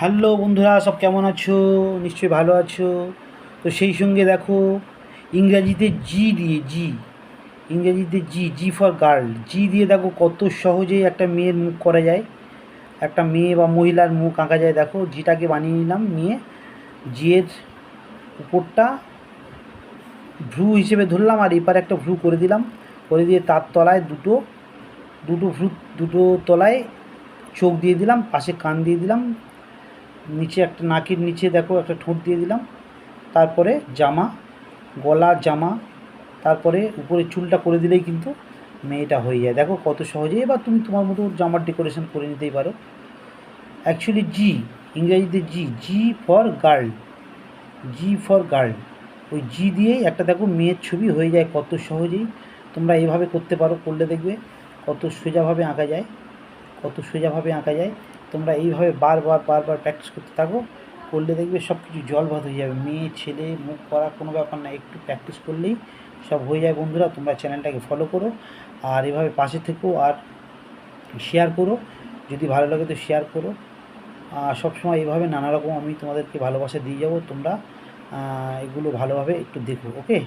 Hello বন্ধুরা, সব কেমন আছো? নিশ্চয়ই ভালো আছো। তো সেই সঙ্গে দেখো, ইংরাজিতে জি দিয়ে জি ইংরেজিতে জি জি ফর গার্ল জি দিয়ে দেখো কত সহজেই একটা মেয়ের মুখ করা যায়। একটা মেয়ে বা মহিলার মুখ আঁকা যায়। দেখো জিটাকে বানিয়ে নিলাম নিয়ে জিয়ের উপরটা ভ্রু হিসেবে ধরলাম আর এপারে একটা ভ্রু করে দিলাম। করে দিয়ে তার তলায় দুটো দুটো ভ্রু, দুটো তলায় চোখ দিয়ে দিলাম, পাশে কান দিয়ে দিলাম। নিচে একটা নাকের নিচে দেখো একটা ঠোঁট দিয়ে দিলাম। তারপরে জামা, গলা, জামা, তারপরে উপরে চুলটা করে দিলেই কিন্তু মেয়েটা হয়ে যায়। দেখো কত সহজে। এবার তুমি তোমার মতো জামার ডেকোরেশন করে নিতেই পারো। অ্যাকচুয়ালি জি ইংরেজিতে G G for girl G for girl ওই জি দিয়েই একটা দেখো মেয়ের ছবি হয়ে যায় কত সহজেই। তোমরা এইভাবে করতে পারো, করলে দেখবে কত সোজাভাবে আঁকা যায়, কত সোজাভাবে আঁকা যায়। তোমরা এইভাবে বারবার বারবার প্র্যাকটিস করতে থাকো, করলে দেখবে সব কিছু জল ভাত হয়ে যাবে। মেয়ে, ছেলে, মুখ করা কোনো ব্যাপার না, একটু প্র্যাকটিস করলেই সব হয়ে যায় বন্ধুরা। তোমরা চ্যানেলটাকে ফলো করো আর এভাবে পাশে থেকো আর শেয়ার করো। যদি ভালো লাগে তো শেয়ার করো। আর সবসময় এইভাবে নানা রকম আমি তোমাদেরকে ভালোবাসা দিয়ে যাব। তোমরা এগুলো ভালোভাবে একটু দেখো ওকে